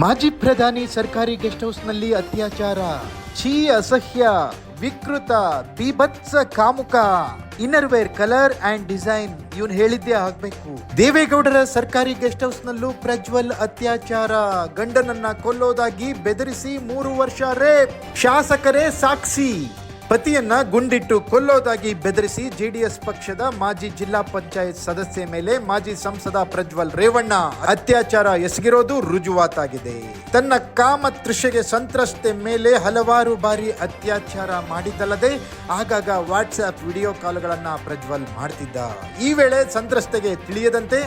ಮಾಜಿ ಪ್ರಧಾನಿ ಸರ್ಕಾರಿ ಗೆಸ್ಟ್ ಹೌಸ್ನಲ್ಲಿ ಅತ್ಯಾಚಾರ. ಛೀ ಅಸಹ್ಯ, ವಿಕೃತ, ಬೀಭತ್ಸ ಕಾಮುಕ. Inner wear colour and design ಇವನ್ ಹೇಳಿದ್ದೆ ಆಗ್ಬೇಕು. ದೇವೇಗೌಡರ ಸರ್ಕಾರಿ ಗೆಸ್ಟ್ ಹೌಸ್ ನಲ್ಲೂ ಪ್ರಜ್ವಲ್ ಅತ್ಯಾಚಾರ. ಗಂಡನನ್ನ ಕೊಲ್ಲೋದಾಗಿ ಬೆದರಿಸಿ ಮೂರು ವರ್ಷ ರೇಪ್. ಶಾಸಕರೇ ಸಾಕ್ಷಿ. ಪತಿಯನ್ನ ಗುಂಡಿಟ್ಟು ಕೊಲ್ಲೋದಾಗಿ ಬೆದರಿಸಿ ಜೆಡಿಎಸ್ ಪಕ್ಷದ ಮಾಜಿ ಜಿಲ್ಲಾ ಪಂಚಾಯತ್ ಸದಸ್ಯೆ ಮೇಲೆ ಮಾಜಿ ಸಂಸದ ಪ್ರಜ್ವಲ್ ರೇವಣ್ಣ ಅತ್ಯಾಚಾರ ಎಸಗಿರೋದು ರುಜುವಾತಾಗಿದೆ. ತನ್ನ ಕಾಮ ತೃಷೆಗೆ ಸಂತ್ರಸ್ತೆ ಮೇಲೆ ಹಲವಾರು ಬಾರಿ ಅತ್ಯಾಚಾರ ಮಾಡಿದ್ದಲ್ಲದೆ ಆಗಾಗ ವಾಟ್ಸ್ಆಪ್ ವಿಡಿಯೋ ಕಾಲ್ಗಳನ್ನ ಪ್ರಜ್ವಲ್ ಮಾಡ್ತಿದ್ದ. ಈ ವೇಳೆ ಸಂತ್ರಸ್ತೆಗೆ ತಿಳಿಯದಂತೆ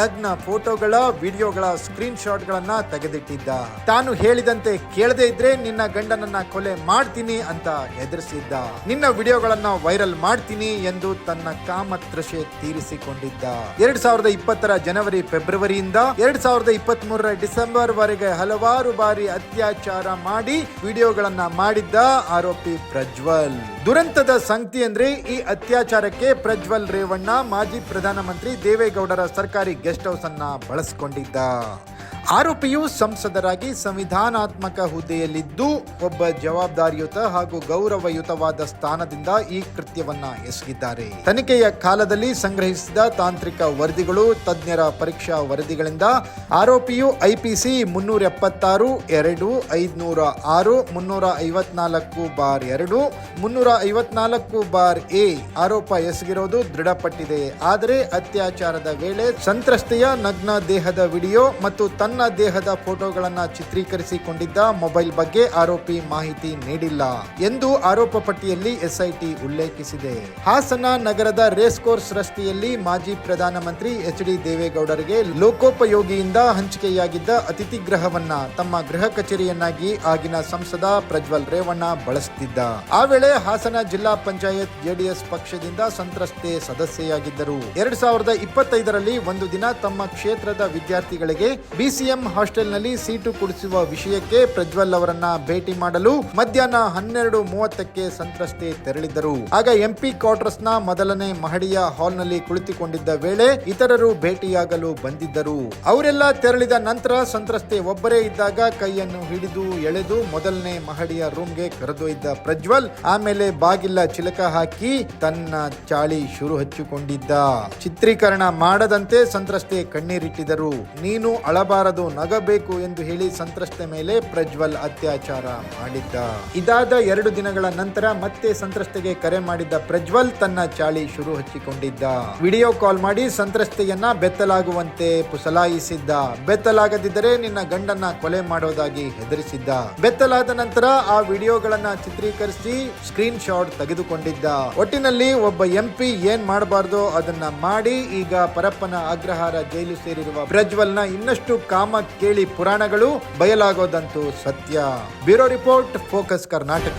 ನಗ್ನ ಫೋಟೋಗಳ, ವಿಡಿಯೋಗಳ ಸ್ಕ್ರೀನ್ ಶಾಟ್ಗಳನ್ನ ತೆಗೆದಿಟ್ಟಿದ್ದ. ತಾನು ಹೇಳಿದಂತೆ ಕೇಳದೇ ಇದ್ರೆ ನಿನ್ನ ಗಂಡನನ್ನ ಕೊಲೆ ಮಾಡ್ತೀನಿ ಅಂತ ಹೆದರಿಸಿದ್ದ. ನಿನ್ನ ವಿಡಿಯೋಗಳನ್ನ ವೈರಲ್ ಮಾಡ್ತೀನಿ ಎಂದು ತನ್ನ ಕಾಮತೃಷೆ ತೀರಿಸಿಕೊಂಡಿದ್ದ. ಎರಡ್ ಸಾವಿರದ ಇಪ್ಪತ್ತರ ಜನವರಿ, ಫೆಬ್ರವರಿಯಿಂದ ಎರಡ್ ಸಾವಿರದ ಇಪ್ಪತ್ತ್ ಮೂರರ ಡಿಸೆಂಬರ್ ವರೆಗೆ ಹಲವಾರು ಬಾರಿ ಅತ್ಯಾಚಾರ ಮಾಡಿ ವಿಡಿಯೋಗಳನ್ನ ಮಾಡಿದ್ದ ಆರೋಪಿ ಪ್ರಜ್ವಲ್. ದುರಂತದ ಸಂಗತಿ ಅಂದ್ರೆ ಈ ಅತ್ಯಾಚಾರಕ್ಕೆ ಪ್ರಜ್ವಲ್ ರೇವಣ್ಣ, ಮಾಜಿ ಪ್ರಧಾನಮಂತ್ರಿ ದೇವೇಗೌಡರ ಸರ್ಕಾರಿ ಗೆಸ್ಟ್ ಹೌಸ್ ಅನ್ನ ಬಳಸಿಕೊಂಡಿದ್ದ. ಆರೋಪಿಯು ಸಂಸದರಾಗಿ ಸಂವಿಧಾನಾತ್ಮಕ ಹುದ್ದೆಯಲ್ಲಿದ್ದು ಒಬ್ಬ ಜವಾಬ್ದಾರಿಯುತ ಹಾಗೂ ಗೌರವಯುತವಾದ ಸ್ಥಾನದಿಂದ ಈ ಕೃತ್ಯವನ್ನ ಎಸಗಿದ್ದಾರೆ. ತನಿಖೆಯ ಕಾಲದಲ್ಲಿ ಸಂಗ್ರಹಿಸಿದ ತಾಂತ್ರಿಕ ವರದಿಗಳು, ತಜ್ಞರ ಪರೀಕ್ಷಾ ವರದಿಗಳಿಂದ ಆರೋಪಿಯು ಐಪಿಸಿ ಮುನ್ನೂರ ಎಪ್ಪತ್ತಾರು ಎರಡು, ಐದುನೂರ ಆರು, ಮುನ್ನೂರ ಐವತ್ನಾಲ್ಕು ಬಾರ್ ಎರಡು, ಮುನ್ನೂರ ಐವತ್ನಾಲ್ಕು ಬಾರ್ ಎ ಆರೋಪ ಎಸಗಿರೋದು ದೃಢಪಟ್ಟಿದೆ. ಆದರೆ ಅತ್ಯಾಚಾರದ ವೇಳೆ ಸಂತ್ರಸ್ತೆಯ ನಗ್ನ ದೇಹದ ವಿಡಿಯೋ ಮತ್ತು ತನ್ನ ದೇಹದ ಫೋಟೋಗಳನ್ನು ಚಿತ್ರೀಕರಿಸಿಕೊಂಡಿದ್ದ ಮೊಬೈಲ್ ಬಗ್ಗೆ ಆರೋಪಿ ಮಾಹಿತಿ ನೀಡಿಲ್ಲ ಎಂದು ಆರೋಪ ಪಟ್ಟಿಯಲ್ಲಿ ಎಸ್ಐಟಿ ಉಲ್ಲೇಖಿಸಿದೆ. ಹಾಸನ ನಗರದ ರೇಸ್ ಕೋರ್ಸ್ ರಸ್ತೆಯಲ್ಲಿ ಮಾಜಿ ಪ್ರಧಾನಮಂತ್ರಿ ಎಚ್ ಡಿ ದೇವೇಗೌಡರಿಗೆ ಲೋಕೋಪಯೋಗಿಯಿಂದ ಹಂಚಿಕೆಯಾಗಿದ್ದ ಅತಿಥಿ ಗೃಹವನ್ನ ತಮ್ಮ ಗೃಹ ಕಚೇರಿಯನ್ನಾಗಿ ಆಗಿನ ಸಂಸದ ಪ್ರಜ್ವಲ್ ರೇವಣ್ಣ ಬಳಸುತ್ತಿದ್ದ ಆ ವೇಳೆ ಹಾಸನ ಜಿಲ್ಲಾ ಪಂಚಾಯತ್ ಜೆಡಿಎಸ್ ಪಕ್ಷದಿಂದ ಸಂತ್ರಸ್ತೆ ಸದಸ್ಯೆಯಾಗಿದ್ದರು. ಎರಡ್ ಸಾವಿರದ ಇಪ್ಪತ್ತೈದರಲ್ಲಿ ಒಂದು ದಿನ ತಮ್ಮ ಕ್ಷೇತ್ರದ ವಿದ್ಯಾರ್ಥಿಗಳಿಗೆ ಬಿಸಿಎಂ ಹಾಸ್ಟೆಲ್ನಲ್ಲಿ ಸೀಟು ಕೊಡಿಸುವ ವಿಷಯಕ್ಕೆ ಪ್ರಜ್ವಲ್ ಅವರನ್ನ ಭೇಟಿ ಮಾಡಲು ಮಧ್ಯಾಹ್ನ ಹನ್ನೆರಡು ಮೂವತ್ತಕ್ಕೆ ಸಂತ್ರಸ್ತೆ ತೆರಳಿದ್ದರು. ಆಗ ಎಂಪಿ ಕ್ವಾರ್ಟರ್ಸ್ನ ಮೊದಲನೇ ಮಹಡಿಯ ಹಾಲ್ನಲ್ಲಿ ಕುಳಿತುಕೊಂಡಿದ್ದ ವೇಳೆ ಇತರರು ಭೇಟಿಯಾಗಲು ಬಂದಿದ್ದರು. ಅವರೆಲ್ಲ ತೆರಳಿದ ನಂತರ ಸಂತ್ರಸ್ತೆ ಒಬ್ಬರೇ ಇದ್ದಾಗ ಕೈಯನ್ನು ಹಿಡಿದು ಎಳೆದು ಮೊದಲನೇ ಮಹಡಿಯ ರೂಮ್ಗೆ ಕರೆದೊಯ್ದ ಪ್ರಜ್ವಲ್ ಆಮೇಲೆ ಬಾಗಿಲ ಚಿಲಕ ಹಾಕಿ ತನ್ನ ಚಾಳಿ ಶುರು ಹಚ್ಚಿಕೊಂಡಿದ್ದ. ಚಿತ್ರೀಕರಣ ಮಾಡದಂತೆ ಸಂತ್ರಸ್ತೆ ಕಣ್ಣೀರಿಟ್ಟಿದರು ನೀನು ನಗಬೇಕು ಎಂದು ಹೇಳಿ ಸಂತ್ರಸ್ತೆ ಮೇಲೆ ಪ್ರಜ್ವಲ್ ಅತ್ಯಾಚಾರ ಮಾಡಿದ್ದ. ಇದಾದ ಎರಡು ದಿನಗಳ ನಂತರ ಮತ್ತೆ ಸಂತ್ರಸ್ತೆಗೆ ಕರೆ ಮಾಡಿದ್ದ ಪ್ರಜ್ವಲ್ ತನ್ನ ಚಾಳಿ ಶುರು ಹಚ್ಚಿಕೊಂಡಿದ್ದ. ವಿಡಿಯೋ ಕಾಲ್ ಮಾಡಿ ಸಂತ್ರಸ್ತೆಯನ್ನ ಬೆತ್ತಲಾಗುವಂತೆ ಪುಸಲಾಯಿಸಿದ್ದ. ಬೆತ್ತಲಾಗದಿದ್ದರೆ ನಿನ್ನ ಗಂಡನ್ನ ಕೊಲೆ ಮಾಡೋದಾಗಿ ಹೆದರಿಸಿದ್ದ. ಬೆತ್ತಲಾದ ನಂತರ ಆ ವಿಡಿಯೋಗಳನ್ನ ಚಿತ್ರೀಕರಿಸಿ ಸ್ಕ್ರೀನ್ ಶಾಟ್ ತೆಗೆದುಕೊಂಡಿದ್ದ. ಒಟ್ಟಿನಲ್ಲಿ ಒಬ್ಬ ಎಂಪಿ ಏನ್ ಮಾಡಬಾರ್ದು ಅದನ್ನ ಮಾಡಿ ಈಗ ಪರಪ್ಪನ ಅಗ್ರಹಾರ ಜೈಲು ಸೇರಿರುವ ಪ್ರಜ್ವಲ್ನ ಇನ್ನಷ್ಟು ಕಾಮ ಕೇಳಿ ಪುರಾಣಗಳು ಬಯಲಾಗೋದಂತೂ ಸತ್ಯ. Bureau report focus Karnataka.